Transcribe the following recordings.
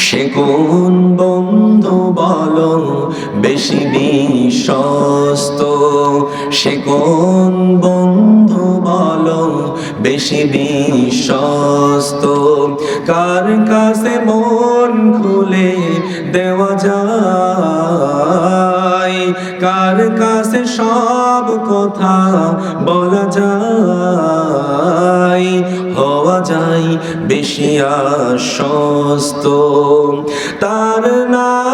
সে কোন বন্ধু বলো? বেশি বিশ্বস্ত। সে কোন বন্ধু বলো? বেশি বিশ্বস্ত। কার কাছে মন খুলে দেওয়া যায়? কার কাছে সব কথা বলা যায়? বেশি আশ্বস্ত। তার নাম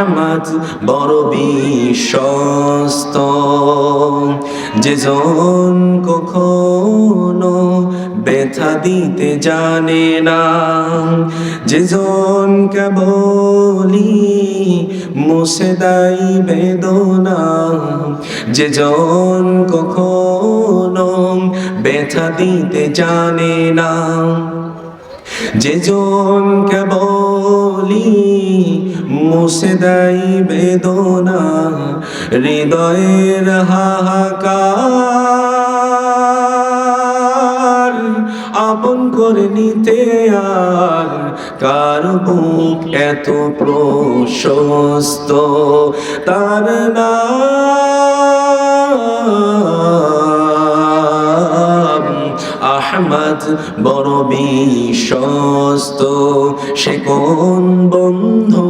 আহমদ বড় বিশ্বস্ত। যে জন কখনো ব্যথা দিতে জানে না যেজন কেবলি মুছে দেয় বেদনা, যে জন কখনো ব্যথা দিতে জানে না যেজন কেবলি মুছে দেয় বেদনা, হৃদয়ের হাহাকার। আপন করে নিতে আর কার বুক এত প্রশস্ত? তার নাম আহমদ বড় বিশ্বস্ত। সে কোন বন্ধু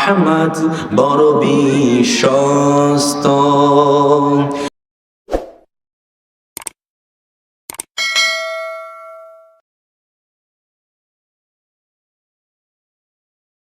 আহমদ বড় বিশ্বস্ত।